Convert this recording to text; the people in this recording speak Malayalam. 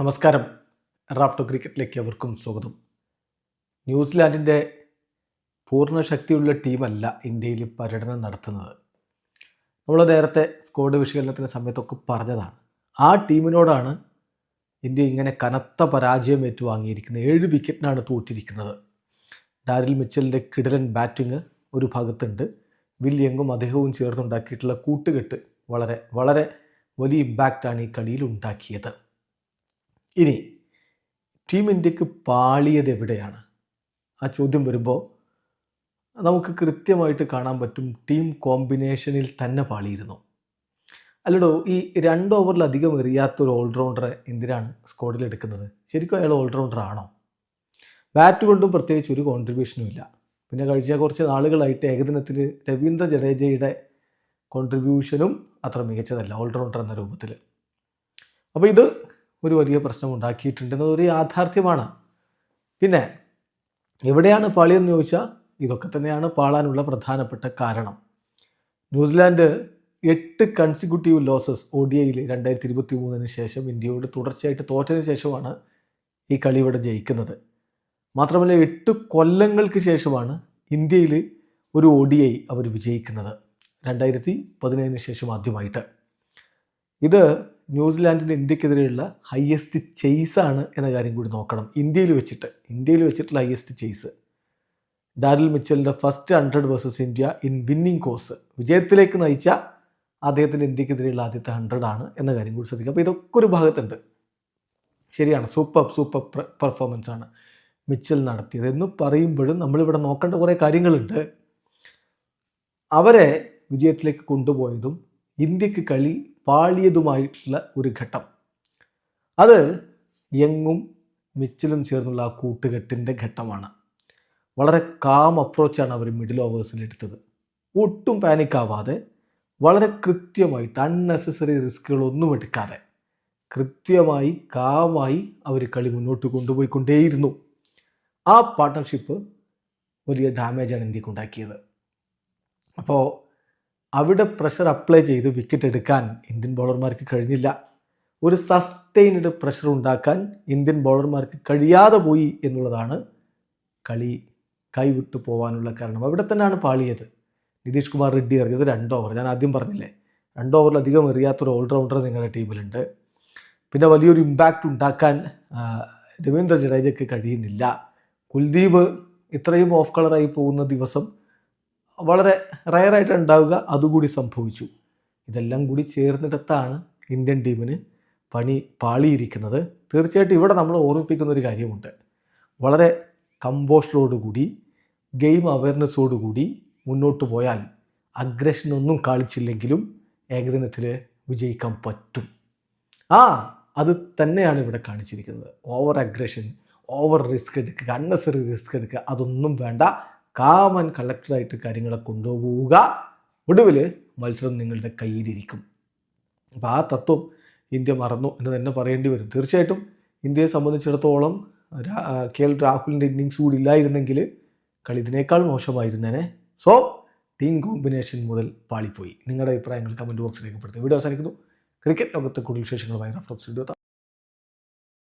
നമസ്കാരം. റാഫ്റ്റോ ക്രിക്കറ്റിലേക്ക് അവർക്കും സ്വാഗതം. ന്യൂസിലാൻഡിന്റെ പൂർണ ശക്തിയുള്ള ടീമല്ല ഇന്ത്യയിൽ പര്യടനം നടത്തുന്നത്. നമ്മൾ നേരത്തെ സ്കോഡ് വിശകലനത്തിന്റെ സമയത്തൊക്കെ പറഞ്ഞതാണ്. ആ ടീമിനോടാണ് ഇന്ത്യ ഇങ്ങനെ കനത്ത പരാജയം ഏറ്റുവാങ്ങിയിരിക്കുന്നത്. ഏഴ് വിക്കറ്റിനാണ് തോറ്റിരിക്കുന്നത്. ഡാരിൽ മിച്ചലിന്റെ കിടലൻ ബാറ്റിങ് ഒരു ഭാഗത്തുണ്ട്. വില്യങ്ങും അദ്ദേഹവും ചേർന്നുണ്ടാക്കിയിട്ടുള്ള കൂട്ടുകെട്ട് വളരെ വളരെ വലിയ ഇമ്പാക്റ്റാണ് ഈ കളിയിൽ ഉണ്ടാക്കിയത്. ഇനി ടീം ഇന്ത്യയ്ക്ക് പാളിയത് എവിടെയാണ്? ആ ചോദ്യം വരുമ്പോൾ നമുക്ക് കൃത്യമായിട്ട് കാണാൻ പറ്റും ടീം കോമ്പിനേഷനിൽ തന്നെ പാളിയിരുന്നു. അല്ലടോ ഈ രണ്ട് ഓവറിലധികം എറിയാത്തൊരു ഓൾറൗണ്ടറെ എന്തിനാണ് സ്ക്വാഡിൽ എടുക്കുന്നത്? ശരിക്കും അയാൾ ഓൾറൗണ്ടർ ആണോ? ബാറ്റ് കൊണ്ടും പ്രത്യേകിച്ച് ഒരു കോൺട്രിബ്യൂഷനും ഇല്ല. പിന്നെ കഴിഞ്ഞ കുറച്ച് നാളുകളായിട്ട് ഏകദിനത്തിൽ രവീന്ദ്ര ജഡേജയുടെ കോൺട്രിബ്യൂഷനും അത്ര മികച്ചതല്ല ഓൾറൗണ്ടർ എന്ന രൂപത്തിൽ. അപ്പോൾ ഇത് ഒരു വലിയ പ്രശ്നം ഉണ്ടാക്കിയിട്ടുണ്ടെന്നത് ഒരു യാഥാർത്ഥ്യമാണ്. പിന്നെ എവിടെയാണ് പാളിയെന്ന് ചോദിച്ചാൽ ഇതൊക്കെ തന്നെയാണ് പാളാനുള്ള പ്രധാനപ്പെട്ട കാരണം. ന്യൂസിലാൻഡ് എട്ട് കൺസിക്യൂട്ടീവ് ലോസസ് ഒ ഡി ഐയിൽ രണ്ടായിരത്തി ഇരുപത്തി മൂന്നിന് ശേഷം ഇന്ത്യയോട് തുടർച്ചയായിട്ട് തോറ്റതിന് ശേഷമാണ് ഈ കളി ഇവിടെ ജയിക്കുന്നത്. മാത്രമല്ല എട്ട് കൊല്ലങ്ങൾക്ക് ശേഷമാണ് ഇന്ത്യയിൽ ഒരു ഒ ഡി ഐ അവർ വിജയിക്കുന്നത്. രണ്ടായിരത്തി പതിനേഴിന് ശേഷം ആദ്യമായിട്ട്. ഇത് ന്യൂസിലാൻഡിന്റെ ഇന്ത്യക്കെതിരെയുള്ള ഹയസ്റ്റ് ആണ് എന്ന കാര്യം കൂടി നോക്കണം. ഇന്ത്യയിൽ വെച്ചിട്ട് ഇന്ത്യയിൽ വെച്ചിട്ടുള്ള highest chase Daryl മിച്ചലിന്റെ first hundred versus India in winning cause വിജയത്തിലേക്ക് നയിച്ച അദ്ദേഹത്തിന്റെ ഇന്ത്യക്കെതിരെയുള്ള ആദ്യത്തെ ഹൺഡ്രഡ് ആണ് എന്ന കാര്യം കൂടി ശ്രദ്ധിക്കുക. അപ്പോൾ ഇതൊക്കെ ഒരു ഭാഗത്തുണ്ട്. ശരിയാണ്. സൂപ്പർ സൂപ്പർ പെർഫോമൻസ് ആണ് മിച്ചൽ നടത്തിയത്. എന്ന് പറയുമ്പോഴും നമ്മളിവിടെ നോക്കേണ്ട കുറേ കാര്യങ്ങളുണ്ട്. അവരെ വിജയത്തിലേക്ക് കൊണ്ടുപോയതും ഇന്ത്യയ്ക്ക് കളി പാളിയതുമായിട്ടുള്ള ഒരു ഘട്ടം. അത് യങ്ങും മിച്ചിലും ചേർന്നുള്ള ആ കൂട്ടുകെട്ടിന്റെ ഘട്ടമാണ്. വളരെ കാം അപ്രോച്ചാണ് അവർ മിഡിൽ ഓവേഴ്സിൽ എടുത്തത്. ഒട്ടും പാനിക്കാവാതെ വളരെ കൃത്യമായിട്ട് അൺനെസസറി റിസ്കുകളൊന്നും എടുക്കാതെ കൃത്യമായി കാമായി അവർ കളി മുന്നോട്ട് കൊണ്ടുപോയിക്കൊണ്ടേയിരുന്നു. ആ പാർട്ട്ണർഷിപ്പ് വലിയ ഡാമേജാണ് ഇന്ത്യയ്ക്ക് ഉണ്ടാക്കിയത്. അപ്പോൾ അവിടെ പ്രഷർ അപ്ലൈ ചെയ്ത് വിക്കറ്റ് എടുക്കാൻ ഇന്ത്യൻ ബൗളർമാർക്ക് കഴിഞ്ഞില്ല. ഒരു സസ്റ്റെയിൻഡ് പ്രഷർ ഉണ്ടാക്കാൻ ഇന്ത്യൻ ബൗളർമാർക്ക് കഴിയാതെ പോയി എന്നുള്ളതാണ് കളി കൈവിട്ടു പോകാനുള്ള കാരണം. അവിടെ തന്നെയാണ് പാളിയത്. നിതീഷ് കുമാർ റെഡ്ഡി എറിഞ്ഞത് രണ്ട് ഓവർ ഞാൻ ആദ്യം പറഞ്ഞില്ലേ രണ്ട് ഓവറിലധികം എറിയാത്തൊരു ഓൾറൗണ്ടർ നിങ്ങളുടെ ടീമിലുണ്ട്. പിന്നെ വലിയൊരു ഇമ്പാക്റ്റ് ഉണ്ടാക്കാൻ രവീന്ദ്ര ജഡേജയ്ക്ക് കഴിയുന്നില്ല. കുൽദീപ് ഇത്രയും ഓഫ് കളറായി പോകുന്ന ദിവസം വളരെ റയറായിട്ട് ഉണ്ടാവുക അതുകൂടി സംഭവിച്ചു. ഇതെല്ലാം കൂടി ചേർന്നിടത്താണ് ഇന്ത്യൻ ടീമിന് പണി പാളിയിരിക്കുന്നത്. തീർച്ചയായിട്ടും ഇവിടെ നമ്മൾ ഓർമ്മിപ്പിക്കുന്ന ഒരു കാര്യമുണ്ട്. വളരെ കമ്പോഷറോടുകൂടി ഗെയിം അവയർനെസ്സോടുകൂടി മുന്നോട്ട് പോയാൽ അഗ്രഷനൊന്നും കാണിച്ചില്ലെങ്കിലും ഏകദിനത്തിൽ വിജയിക്കാൻ പറ്റും. ആ അത് തന്നെയാണ് ഇവിടെ കാണിച്ചിരിക്കുന്നത്. ഓവർ അഗ്രഷൻ ഓവർ റിസ്ക് എടുക്കുക അൺനെസറി റിസ്ക് എടുക്കുക അതൊന്നും വേണ്ട. കാമൻ കളക്ടറായിട്ട് കാര്യങ്ങളെ കൊണ്ടുപോവുക. ഒടുവിൽ മത്സരം നിങ്ങളുടെ കയ്യിലിരിക്കും. അപ്പോൾ ആ തത്വം ഇന്ത്യ മറന്നു എന്ന് തന്നെ പറയേണ്ടി വരും. തീർച്ചയായിട്ടും ഇന്ത്യയെ സംബന്ധിച്ചിടത്തോളം കെ എൽ രാഹുലിന്റെ ഇന്നിങ്സ് കൂടി ഇല്ലായിരുന്നെങ്കിൽ കളി ഇതിനേക്കാൾ മോശമായിരുന്നേനെ. സോ ടീം കോമ്പിനേഷൻ മുതൽ പാളിപ്പോയി. നിങ്ങളുടെ അഭിപ്രായങ്ങൾ കമന്റ് ബോക്സിൽ രേഖപ്പെടുത്തുക. വീഡിയോ അവസാനിക്കുന്നു. ക്രിക്കറ്റ് ലോകത്തെ കൂടുതൽ വിശേഷങ്ങളുമായി റഫറൻസ് വീഡിയോ